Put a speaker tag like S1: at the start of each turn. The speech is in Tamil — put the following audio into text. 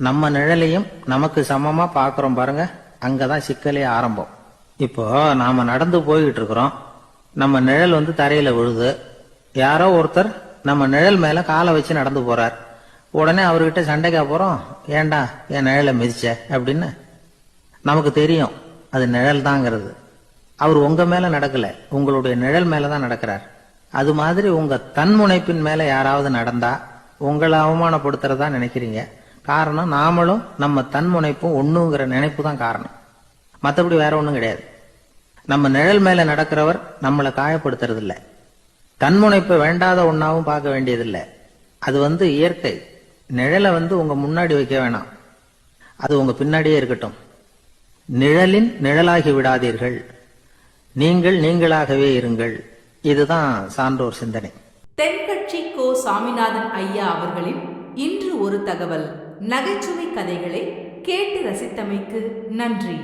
S1: நம்ம நிழலையும் நமக்கு சமமா பாக்குறோம் பாருங்க. அங்கதான் சிக்கலே ஆரம்பம். இப்போ நாம நடந்து போய்கிட்டு இருக்கிறோம். நம்ம நிழல் வந்து தரையில விழுது. யாரோ ஒருத்தர் நம்ம நிழல் மேல காலை வச்சு நடந்து போறார். உடனே அவர்கிட்ட சண்டைக்கா போறோம் ஏண்டா என் நிழலை மிதிச்ச? அப்படின்னு. நமக்கு தெரியும் அது நிழல் தாங்கிறது அவர் உங்க மேல நடக்கல உங்களுடைய நிழல் மேல தான் நடக்கிறார். அது மாதிரி உங்க தன்முனைப்பின் மேல யாராவது நடந்தா உங்களை அவமானப்படுத்துறதா நினைக்கிறீங்க? காரணம் நாமளும் நம்ம தன்முனைப்பும் ஒண்ணுங்கிற நினைப்பு தான் காரணம். மற்றபடி வேற ஒன்றும் கிடையாது. நம்ம நிழல் மேல நடக்கிறவர் நம்மளை காயப்படுத்துறது இல்லை தன்முனைப்பை வேண்டாத ஒன்னாவும் பார்க்க வேண்டியதில்லை. அது வந்து இயற்கை. நிழலை வந்து உங்க முன்னாடி வைக்க வேணாம். அது உங்க பின்னாடியே இருக்கட்டும். நிழலின் நிழலாகி விடாதீர்கள். நீங்கள் நீங்களாகவே இருங்கள். இதுதான் சான்றோர் சிந்தனை.
S2: தென்கட்சி கோ சாமிநாதன் ஐயா அவர்களின் இன்று ஒரு தகவல். நகைச்சுவை கதைகளை கேட்டு ரசித்தமைக்கு நன்றி.